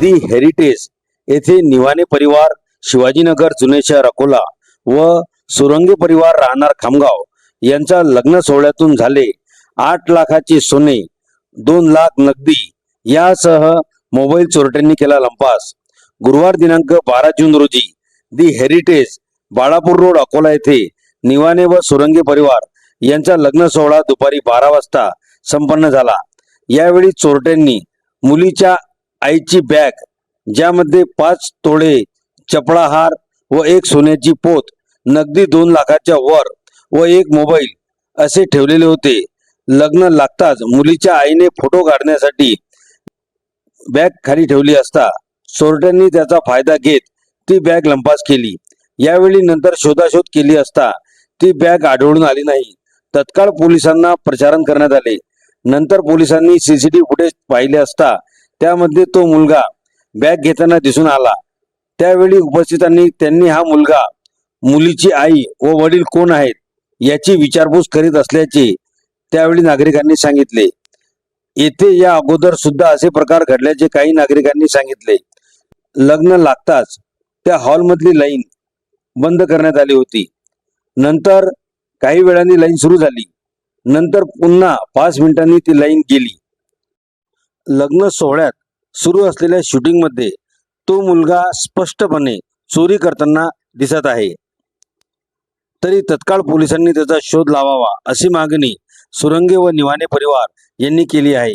दी heritage येथे निवाने परिवार शिवाजीनगर जुने शहर अकोला व सुरंगे परिवार राहणार खामगाव यांच्या लग्न सोहळ्यातून झाले. आठ लाखाचे सोने दोन लाख नगदी यासह मोबाईल चोरट्यांनी केला लंपास. गुरुवार दिनांक बारा जून रोजी the heritage Balapur road Akola येथे निवाने व सुरंगे परिवार यांचा लग्न सोहळा दुपारी बारा वाजता संपन्न झाला. यावेळी चोरट्यांनी मुलीच्या आईची बॅग ज्यामध्ये पाच तोळे चपळाहार व एक सोन्याची पोत नगदी दोन लाखाच्या वर व एक मोबाईल असे ठेवलेले होते. लग्न लागताच मुलीच्या आईने फोटो काढण्यासाठी बॅग खाली ठेवली असता चोरट्यांनी त्याचा फायदा घेत ती बॅग लंपास केली. यावेळी नंतर शोधाशोध केली असता ती बॅग आढळून आली नाही. तत्काळ पोलिसांना प्रचारण करण्यात आले. नंतर पोलिसांनी सीसीटीव्ही फुटेज पाहिले असता त्यामध्ये तो मुलगा बॅग घेताना दिसून आला. त्यावेळी उपस्थितांनी त्यांनी हा मुलगा मुलीची आई व वडील कोण आहेत याची विचारपूस करीत असल्याचे त्यावेळी नागरिकांनी सांगितले. येथे या अगोदर सुद्धा असे प्रकार घडल्याचे काही नागरिकांनी सांगितले. लग्न लागताच त्या हॉलमधली लाईन बंद करण्यात आली होती. नंतर काही वेळाने लाईन सुरू झाली. नंतर पुन्हा पाच मिनिटांनी ती लाईन गेली. लग्न सोहळ्यात सुरू असलेल्या शूटिंगमध्ये तो मुलगा स्पष्टपणे चोरी करताना दिसत आहे. तरी तत्काळ पोलिसांनी त्याचा शोध लावावा अशी मागणी सुरंगे व निवाने परिवार यांनी केली आहे.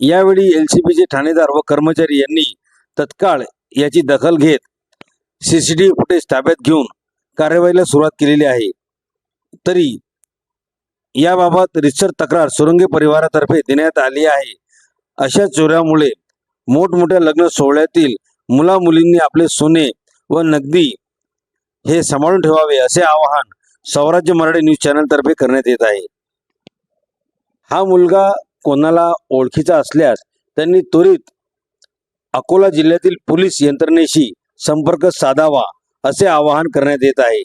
यावेळी एलसीबीचे ठाणेदार व कर्मचारी यांनी तत्काळ याची दखल घेत सीसीटीव्ही फुटेज ताब्यात घेऊन कार्यवाहीला सुरुवात केलेली आहे. तरी याबाबत रितसर तक्रार सुरंगे परिवारातर्फे देण्यात आली आहे. अशा चोऱ्यामुळे मोठमोठ्या लग्न सोहळ्यातील मुला मुलींनी आपले सोने व नगदी हे सांभाळून ठेवावे असे आवाहन स्वराज्य मराठी न्यूज चॅनल तर्फे करण्यात येत आहे. हा मुलगा कोणाला ओळखीचा असल्यास त्यांनी त्वरित अकोला जिल्ह्यातील पोलीस यंत्रणेशी संपर्क साधावा असे आवाहन करण्यात येत आहे.